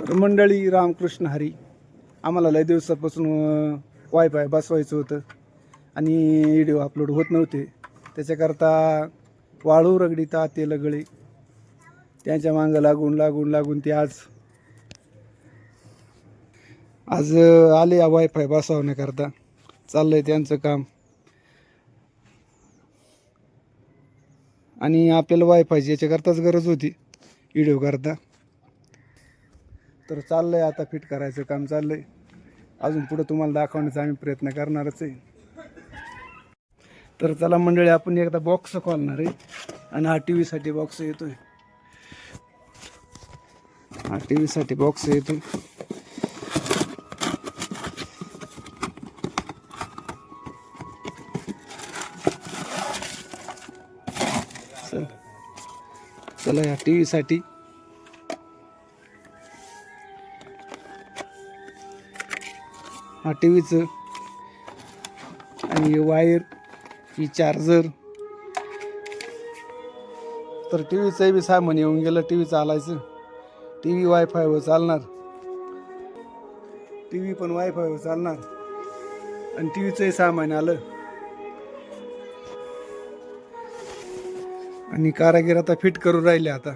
तर मंडळी रामकृष्ण हरी. आम्हाला लय दिवसापासून वायफाय बसवायचं होतं आणि व्हिडिओ अपलोड होत नव्हते. त्याच्याकरता वाळू रगडीता ते गळे त्यांच्या मागं लागून लागून लागून ते आज आज आले या वायफाय बसवण्याकरता. चाललंय त्यांचं काम. आणि आपल्याला वायफायची याच्याकरताच गरज होती व्हिडिओ करता. तर चाललंय आता फिट करायचं काम चाललंय. अजून पुढं तुम्हाला दाखवण्याचा आम्ही प्रयत्न करणारच आहे. तर चला मंडळी आपण एकदा बॉक्स खोलणार आहे. आणि हा टी व्हीसाठी बॉक्स येतोय. हा टी व्हीसाठी बॉक्स येतोय. चल. चला या टी व्हीसाठी हा टी व्हीचं आणि वायर ही चार्जर. तर टी व्हीचं बी सामान येऊन गेलं टी व्ही चालायचं. टी व्ही वायफायवर चालणार. टी व्ही पण वायफायवर चालणार. आणि टी व्हीचंही सामान आलं. आणि कारागीर आता फिट करून राहिले आता.